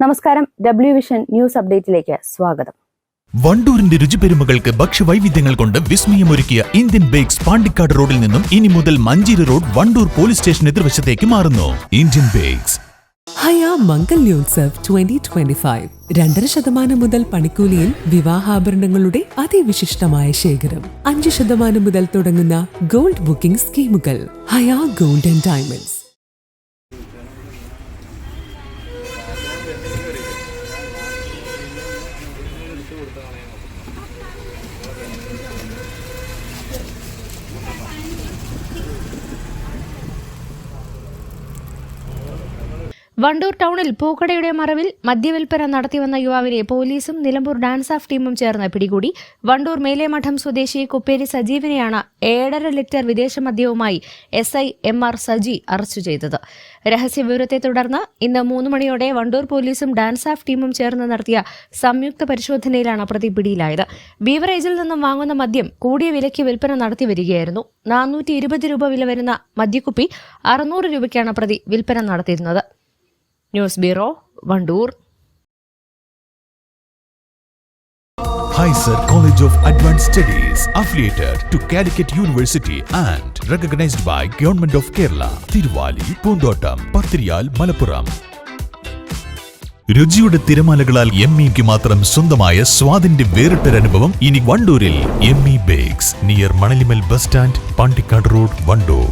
നമസ്കാരം. W vision news അപ്ഡേറ്റിലേക്ക് സ്വാഗതം. വണ്ടൂരിന്റെ രുചിപെരുമകൾക്ക് ഭക്ഷ്യവൈവിധ്യങ്ങൾ കൊണ്ട് വിസ്മയമൊരുക്കിയ ഇന്ത്യൻ ബേക്സ് പാണ്ടിക്കാട് റോഡിൽ നിന്നും ഇനി മുതൽ Manjeri road Wandoor police station എതിർവശത്തേക്ക് മാറുന്നു. Indian bakes. ഹയാ മംഗല്യോത്സവ് ട്വന്റി ട്വന്റി ഫൈവ് രണ്ടര ശതമാനം മുതൽ പണിക്കൂലിയിൽ വിവാഹാഭരണങ്ങളുടെ അതിവിശിഷ്ടമായ ശേഖരം. അഞ്ച് ശതമാനം മുതൽ തുടങ്ങുന്ന ഗോൾഡ് ബുക്കിംഗ് സ്കീമുകൾ. ഹയാ ഗോൾഡ് ആൻഡ് ഡയമണ്ട്സ്. വണ്ടൂർ ടൗണിൽ പൂക്കടയുടെ മറവിൽ മദ്യവിൽപ്പന നടത്തിവന്ന യുവാവിനെ പോലീസും നിലമ്പൂർ ഡാൻസ് ഓഫ് ടീമും ചേർന്ന് പിടികൂടി. വണ്ടൂർ മേലേമഠം സ്വദേശി കുപ്പേരി സജീവിനെയാണ് ഏഴര ലിറ്റർ വിദേശ മദ്യവുമായി S I M R Saji arrest ചെയ്തത്. രഹസ്യവിവരത്തെ തുടർന്ന് ഇന്ന് മൂന്ന് മണിയോടെ വണ്ടൂർ പോലീസും ഡാൻസ് ഓഫ് ടീമും ചേർന്ന് നടത്തിയ സംയുക്ത പരിശോധനയിലാണ് പ്രതി പിടിയിലായത്. ബീവറേജിൽ നിന്നും വാങ്ങുന്ന മദ്യം കൂടിയ വിലയ്ക്ക് വിൽപ്പന നടത്തി വരികയായിരുന്നു. നാനൂറ്റി ഇരുപത് രൂപ വില വരുന്ന മദ്യക്കുപ്പി അറുന്നൂറ് രൂപയ്ക്കാണ് പ്രതി വിൽപ്പന നടത്തിയിരുന്നത്. News bureau Wandoor. Heiser College of Advanced Studies, affiliated to Calicut University and recognized by Government of Kerala, Tiruvali, പൂന്തോട്ടം പത്രിയാൽ മലപ്പുറം രുചിയുടെ തിരമാലകളാൽ എം ഇക്ക് മാത്രം സ്വന്തമായ സ്വാദിന്റെ വേറിട്ടൊരനുഭവം ഇനി വണ്ടൂരിൽ M E bakes near Manalimal bus stand Pandikkad road Wandoor